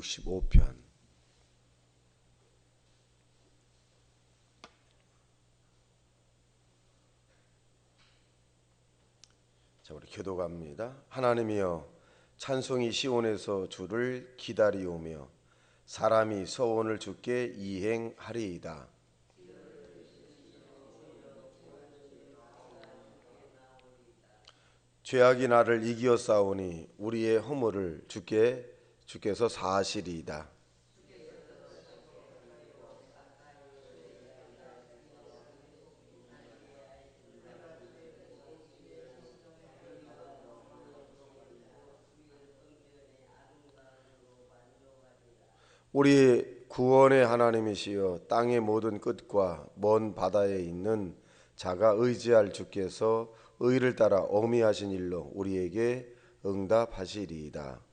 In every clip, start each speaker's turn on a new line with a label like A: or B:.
A: 65편 자 우리 기도 갑니다. 하나님이여 찬송이 시온에서 주를 기다리오며 사람이 서원을 주께 이행하리이다. 죄악이 나를 이기어 싸우니 우리의 허물을 주께 주께서 사하시리이다. 우리 구원의 하나님이시여 땅의 모든 끝과 먼 바다에 있는 자가 의지할 주께서 의를 따라 어미하신 일로 우리에게 응답하시리이다.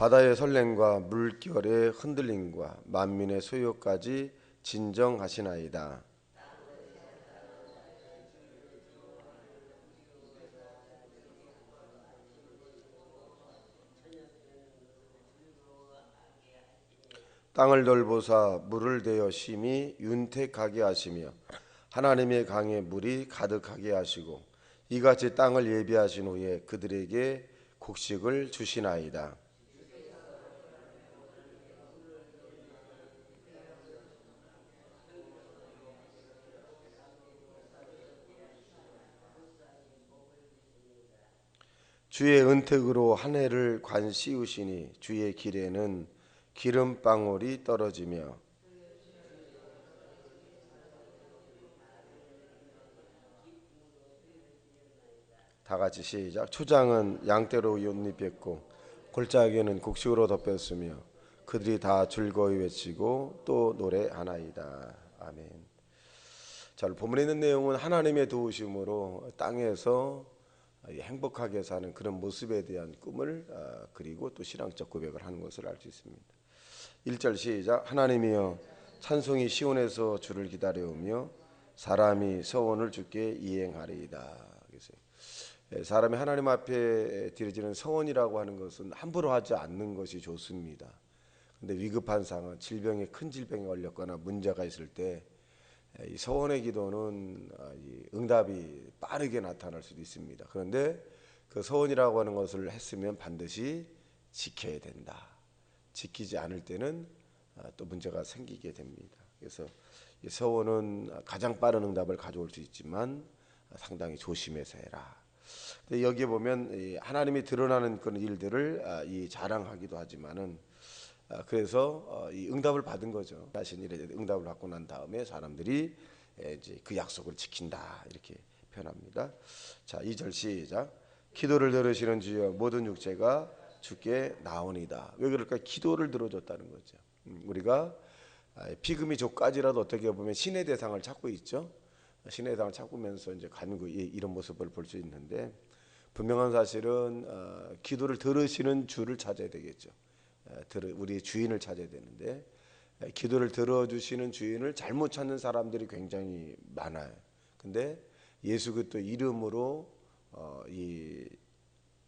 A: 바다의 설렘과 물결의 흔들림과 만민의 소요까지 진정하시나이다. 땅을 돌보사 물을 대어 심히 윤택하게 하시며 하나님의 강에 물이 가득하게 하시고 이같이 땅을 예비하신 후에 그들에게 곡식을 주시나이다. 주의 은택으로 한 해를 관 씌우시니 주의 길에는 기름 방울이 떨어지며 다 같이 시작. 초장은 양떼로 옷입혔고 골짜기는 곡식으로 덮였으며 그들이 다 즐거이 외치고 또 노래하나이다. 아멘. 자 본문에 있는 내용은 하나님의 도우심으로 땅에서 행복하게 사는 그런 모습에 대한 꿈을 아, 그리고 또 신앙적 고백을 하는 것을 알 수 있습니다. 1절 시작. 하나님이여 찬송이 시온에서 주를 기다려오며 사람이 서원을 주께 이행하리이다. 예, 사람이 하나님 앞에 드려지는 서원이라고 하는 것은 함부로 하지 않는 것이 좋습니다. 근데 위급한 상황, 질병에 큰 질병에 걸렸거나 문제가 있을 때 이 서원의 기도는 아, 응답이 빠르게 나타날 수도 있습니다. 그런데 그 서원이라고 하는 것을 했으면 반드시 지켜야 된다. 지키지 않을 때는 아, 또 문제가 생기게 됩니다. 그래서 서원은 가장 빠른 응답을 가져올 수 있지만 상당히 조심해서 해라. 여기에 보면 하나님이 드러나는 그런 일들을 아, 이 자랑하기도 하지만은 아, 그래서 어, 이 응답을 받은 거죠. 자신 일에 응답을 받고 난 다음에 사람들이 이제 그 약속을 지킨다 이렇게 표현합니다. 자, 2절 시작. 기도를 들으시는 주여 모든 육체가 주께 나오니다. 왜 그럴까? 기도를 들어줬다는 거죠. 음, 우리가 아, 피금이 족까지라도 어떻게 보면 신의 대상을 찾고 있죠. 신의 대상을 찾으면서 이제 간구 이런 모습을 볼 수 있는데 분명한 사실은 어, 기도를 들으시는 주를 찾아야 되겠죠. 우리 주인을 찾아야 되는데 기도를 들어주시는 주인을 잘못 찾는 사람들이 굉장히 많아요. 근데 예수 그리스도 이름으로 어, 이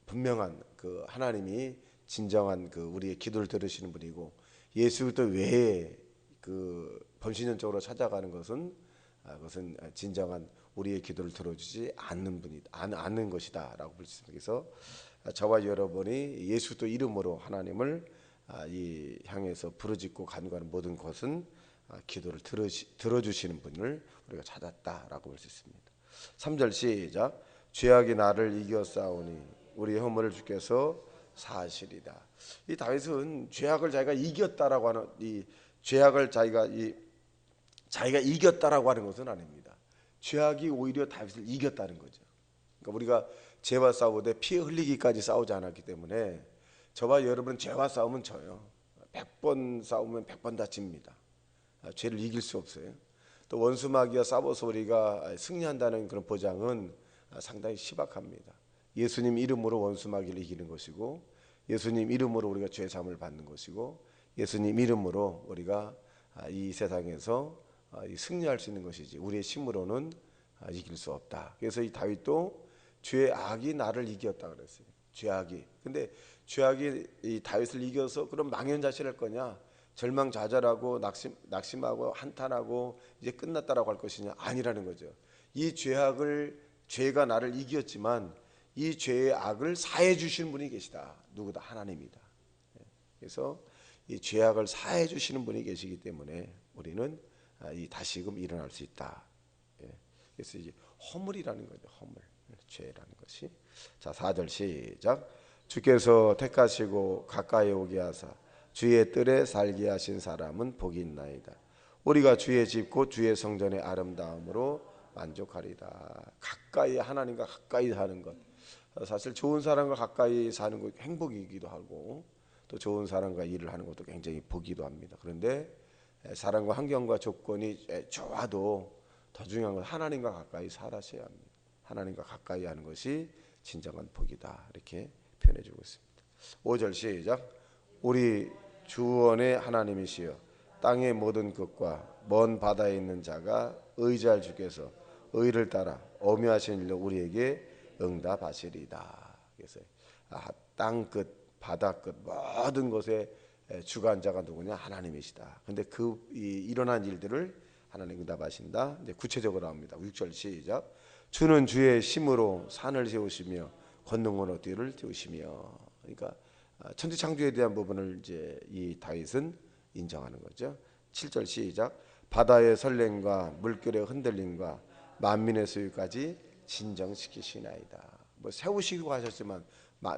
A: 분명한 그 하나님이 진정한 그 우리의 기도를 들으시는 분이고 예수 그리스도 외에 그 번신연적으로 찾아가는 것은 아, 그것은 진정한 우리의 기도를 들어주지 않는 분이 않는 것이다라고 볼수 있습니다. 그래서 저와 여러분이 예수 또 이름으로 하나님을 아, 이 향해서 부르짖고 간구하는 모든 것은 아, 기도를 들어주시는 분을 우리가 찾았다라고 볼 수 있습니다. 3절 시작 죄악이 나를 싸우니 우리 허물을 주께서 사하시리다. 이 다윗은 죄악을 자기가 이겼다라고 하는 이 죄악을 자기가 이 자기가 이겼다라고 하는 것은 아닙니다. 죄악이 오히려 다윗을 이겼다는 거죠. 그러니까 우리가 죄와 싸우되 피 흘리기까지 싸우지 않았기 때문에 저와 여러분은 죄와 싸우면 져요. 100번 싸우면 100번 다칩니다. 아, 죄를 이길 수 없어요. 또 원수 마귀와 싸워서 우리가 승리한다는 그런 보장은 상당히 희박합니다. 예수님 이름으로 원수 마귀를 이기는 것이고 예수님 이름으로 우리가 죄 잠을 받는 것이고 예수님 이름으로 우리가 이 세상에서 승리할 수 있는 것이지 우리의 힘으로는 이길 수 없다. 그래서 이 다윗도 죄악이 나를 이겼다 그랬어요. 죄악이. 근데 죄악이 이 다윗을 이겨서 그럼 망연자실할 거냐? 절망좌절하고 낙심 낙심하고 한탄하고 이제 끝났다라고 할 것이냐? 아니라는 거죠. 이 죄악을 죄가 나를 이겼지만 이 죄의 악을 사해 주시는 분이 계시다. 누구다 하나님이다. 예. 그래서 이 죄악을 사해 주시는 분이 계시기 때문에 우리는 아, 이 다시금 일어날 수 있다. 예. 그래서 이제 허물이라는 거죠. 허물. 죄라는 것이. 자, 4절 시작. 주께서 택하시고 가까이 오게 하사 주의 뜰에 살게 하신 사람은 복이 있나이다. 우리가 주의 집곧 주의 성전의 아름다움으로 만족하리다. 가까이 하나님과 가까이 사는 것. 사실 좋은 사람과 가까이 사는 것 행복이기도 하고 또 좋은 사람과 일을 하는 것도 굉장히 복이기도 합니다. 그런데 사람과 환경과 조건이 좋아도 더 중요한 건 하나님과 가까이 살아셔야 합니다. 하나님과 가까이 하는 것이 진정한 복이다. 이렇게 표현해 주고 있습니다. 5절 시작. 우리 주원의 하나님이시여 땅의 모든 것과 먼 바다에 있는 자가 의지할 주께서 의를 따라 어미하신 일로 우리에게 응답하시리다. 그래서 아, 땅 끝, 바다 끝 모든 것에 주관자가 누구냐 하나님이시다. 근데 그 이, 일어난 일들을 하나님 응답하신다. 이제 구체적으로 합니다. 6절 시작. 주는 주의 심으로 산을 세우시며 권능으로 띠를 띄우시며. 그러니까 아, 천지 창조에 대한 부분을 이제 이 다윗은 인정하는 거죠. 7절 시작. 바다의 설렘과 물결의 흔들림과 만민의 소유까지 진정시키시나이다. 뭐 세우시기도 하셨지만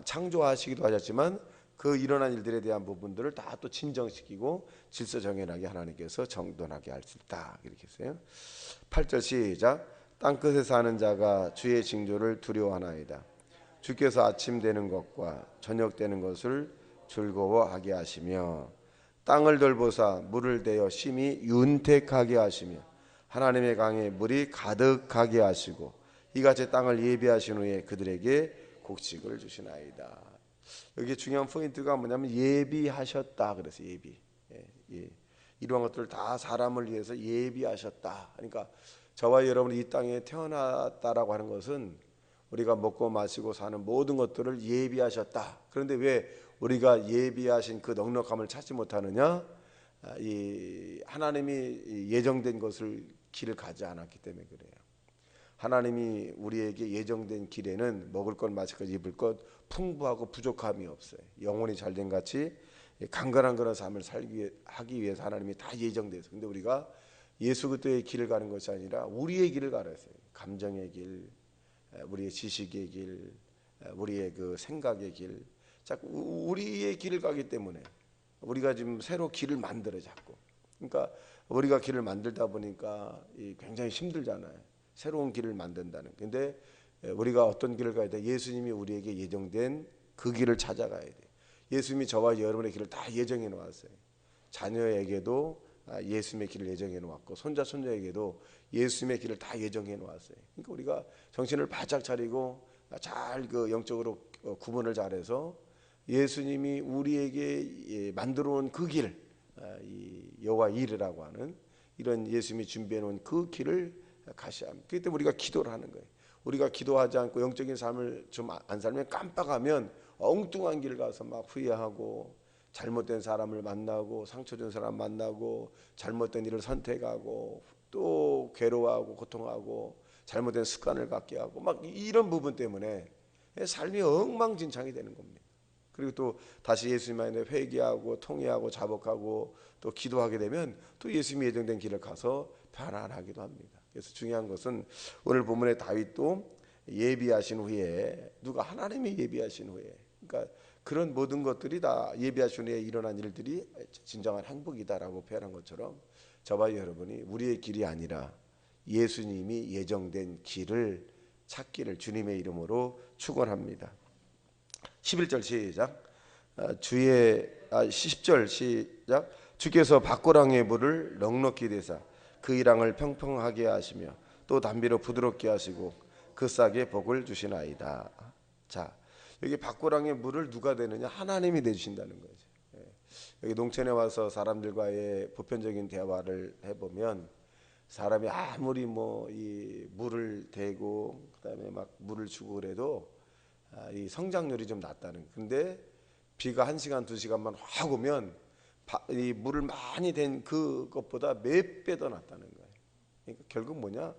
A: 창조하시기도 하셨지만 그 일어난 일들에 대한 부분들을 다 또 진정시키고 질서 정연하게 하나님께서 정돈하게 할 수 있다. 이렇게 했어요. 8절 시작. 땅 끝에 사는 자가 주의 징조를 두려워하나이다. 주께서 아침 되는 것과 저녁 되는 것을 즐거워하게 하시며 땅을 돌보사 물을 대어 심히 윤택하게 하시며 하나님의 강에 물이 가득하게 하시고 이같이 땅을 예비하신 후에 그들에게 곡식을 주시나이다. 여기 중요한 포인트가 뭐냐면 예비하셨다 그래서 예비. 예, 예. 이러한 것들을 다 사람을 위해서 예비하셨다. 그러니까 저와 여러분이 이 땅에 태어났다라고 하는 것은 우리가 먹고 마시고 사는 모든 것들을 예비하셨다. 그런데 왜 우리가 예비하신 그 넉넉함을 찾지 못하느냐? 아, 이 하나님이 예정된 것을 길을 가지 않았기 때문에 그래요. 하나님이 우리에게 예정된 길에는 먹을 것, 마실 것, 입을 것 풍부하고 부족함이 없어요. 영혼이 잘된 같이 강건한 그런 삶을 살기 하기 위해서 하나님이 다 예정돼서. 근데 우리가 예수 그리스도의 길을 가는 것이 아니라 우리의 길을 가르어요. 감정의 길, 우리의 지식의 길, 우리의 그 생각의 길. 자꾸 우리의 길을 가기 때문에 우리가 지금 새로 길을 만들어 자꾸. 그러니까 우리가 길을 만들다 보니까 굉장히 힘들잖아요. 새로운 길을 만든다는. 근데 우리가 어떤 길을 가야 돼? 예수님이 우리에게 예정된 그 길을 찾아가야 돼. 예수님이 저와 여러분의 길을 다 예정해 놓았어요. 자녀에게도 아, 예수님의 길을 예정해 놓았고 손자 손녀에게도 예수님의 길을 다 예정해 놓았어요. 그러니까 우리가 정신을 바짝 차리고 잘 그 영적으로 어, 구분을 잘해서 예수님이 우리에게 예, 만들어 놓은 그 길, 아, 여호와 일이라고 하는 이런 예수님이 준비해 놓은 그 길을 가셔야 합니다. 그때 우리가 기도를 하는 거예요. 우리가 기도하지 않고 영적인 삶을 좀 안 살면 깜빡하면 엉뚱한 길 가서 막 후회하고 잘못된 사람을 만나고 상처 준 사람 만나고 잘못된 일을 선택하고 또 괴로워하고 고통하고 잘못된 습관을 갖게 하고 막 이런 부분 때문에 삶이 엉망진창이 되는 겁니다. 그리고 또 다시 예수님 안에 회개하고 통회하고 자복하고 또 기도하게 되면 또 예수님이 예정된 길을 가서 편안하기도 합니다. 그래서 중요한 것은 오늘 본문의 다윗도 예비하신 후에 누가 하나님이 예비하신 후에 그러니까 그런 모든 것들이 다 예비하신 후에 일어난 일들이 진정한 행복이다라고 표현한 것처럼 저와 여러분이 우리의 길이 아니라 예수님이 예정된 길을 찾기를 주님의 이름으로 축원합니다. 11절 시작. 아, 주의 아 10절 시작. 주께서 밖고랑의 물을 넉넉히 대사 그 이랑을 평평하게 하시며 또 담비로 부드럽게 하시고 그 싹에 복을 주시나이다. 자, 여기 밖고랑의 물을 누가 되느냐? 하나님이 내 주신다는 거죠. 예. 여기 농촌에 와서 사람들과의 보편적인 대화를 해 보면 사람이 아무리 뭐 이 물을 대고 그다음에 막 물을 주고 그래도 아, 이 성장률이 좀 낮다는. 근데 비가 한 시간 두 시간만 확 오면 바- 이 물을 많이 댄 그것보다 몇 배더 낮다는 거예요. 그러니까 결국 뭐냐?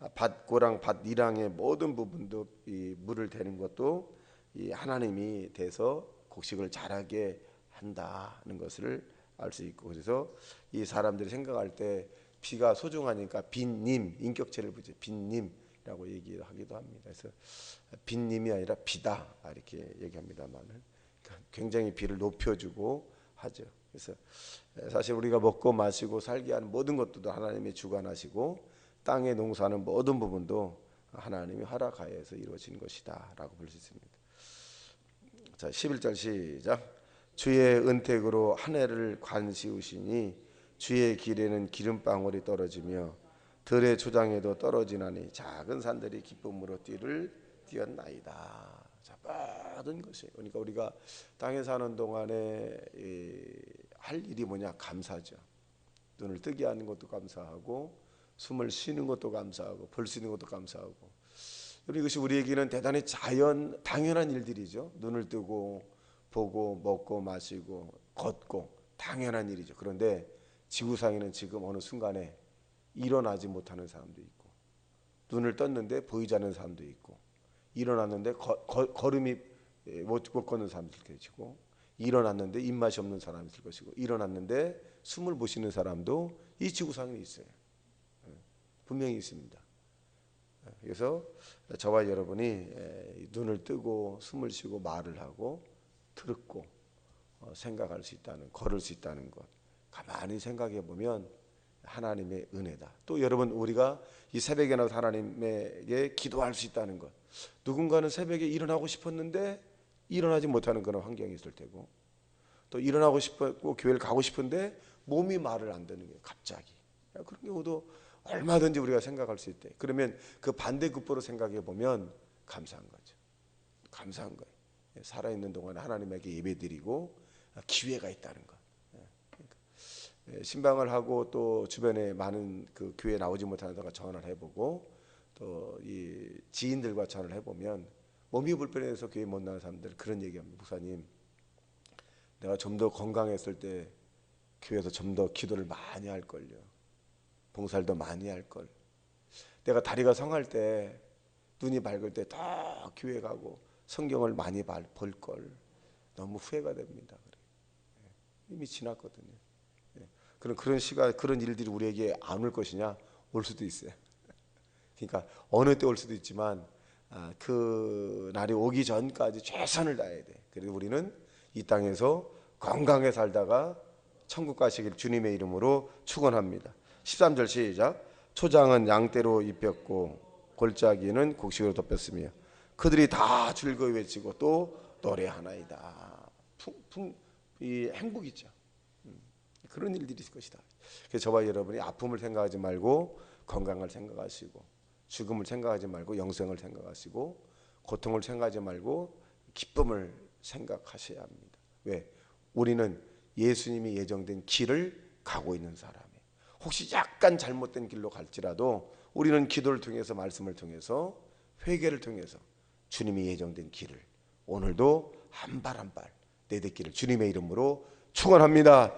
A: 아, 밭고랑 밭이랑의 모든 부분도 이 물을 대는 것도 이 하나님이 돼서 곡식을 자라게 한다는 것을 알 수 있고 그래서 이 사람들이 생각할 때 비가 소중하니까 빈님 인격체를 부죠 빈님이라고 얘기하기도 합니다. 그래서 빈님이 아니라 비다 이렇게 얘기합니다만은 굉장히 비를 높여주고 하죠. 그래서 사실 우리가 먹고 마시고 살게 하는 모든 것들도 하나님이 주관하시고 땅에 농사하는 모든 부분도 하나님이 허락하여서 이루어진 것이다라고 볼 수 있습니다. 자, 11절 시작. 주의 은택으로 한 해를 관시우시니 주의 길에는 기름방울이 떨어지며 들의 초장에도 떨어지나니 작은 산들이 기쁨으로 띠를 띄었나이다. 자, 모든 것이 그러니까 우리가 땅에 사는 동안에 이, 할 일이 뭐냐 감사죠. 눈을 뜨게 하는 것도 감사하고 숨을 쉬는 것도 감사하고 볼 수 있는 것도 감사하고 이것이 우리에게는 대단히 자연 당연한 일들이죠. 눈을 뜨고 보고 먹고 마시고 걷고 당연한 일이죠. 그런데 지구상에는 지금 어느 순간에 일어나지 못하는 사람도 있고 눈을 떴는데 보이지 않는 사람도 있고 일어났는데 거, 거, 걸음이 예, 못, 못 걷는 사람도 있을 것이고 일어났는데 입맛이 없는 사람이 있을 것이고 일어났는데 숨을 못 쉬는 사람도 이 지구상에 있어요. 예, 분명히 있습니다. 예, 그래서 저와 여러분이 에, 눈을 뜨고 숨을 쉬고 말을 하고 듣고 어, 생각할 수 있다는 걸을 수 있다는 것 가만히 생각해 보면 하나님의 은혜다. 또 여러분 우리가 이 새벽에 나서 하나님에게 기도할 수 있다는 것. 누군가는 새벽에 일어나고 싶었는데 일어나지 못하는 그런 환경이 있을 테고 또 일어나고 싶었고 교회를 가고 싶은데 몸이 말을 안 듣는 거예요. 갑자기 그런 경우도 얼마든지 우리가 생각할 수 있대. 그러면 그 반대급부로 생각해 보면 감사한 거죠. 감사한 거예요. 살아 있는 동안 하나님에게 예배드리고 기회가 있다는 것. 예, 신방을 하고 또 주변에 많은 그 교회 나오지 못하는 데가 전화를 해보고 또 이 지인들과 전화를 해보면 몸이 불편해서 교회 못 나는 사람들 그런 얘기합니다. 목사님, 내가 좀 더 건강했을 때 교회에서 좀 더 기도를 많이 할 걸요. 봉사를 더 많이 할 걸. 내가 다리가 성할 때 눈이 밝을 때더 교회 가고 성경을 많이 볼 걸. 너무 후회가 됩니다. 예, 이미 지났거든요. 예, 그런 그런 시간 그런 일들이 우리에게 안 올 것이냐 올 수도 있어요. 그러니까 어느 때 올 수도 있지만 아, 그 날이 오기 전까지 최선을 다해야 돼. 그래서 우리는 이 땅에서 건강하게 살다가 천국 가시길 주님의 이름으로 축원합니다. 13절 시작. 초장은 양떼로 입혔고 골짜기는 곡식으로 덮였으며 그들이 다 즐거이 외치고 또 노래하나이다. 풍 풍 이 행복이죠. 음, 그런 일들이 있을 것이다. 그래서 저와 여러분이 아픔을 생각하지 말고 건강을 생각하시고 죽음을 생각하지 말고 영생을 생각하시고 고통을 생각하지 말고 기쁨을 생각하셔야 합니다. 왜? 우리는 예수님이 예정된 길을 가고 있는 사람이에요. 혹시 약간 잘못된 길로 갈지라도 우리는 기도를 통해서 말씀을 통해서 회개를 통해서 주님이 예정된 길을 오늘도 한 발 한 발 내딛기를 주님의 이름으로 축원합니다.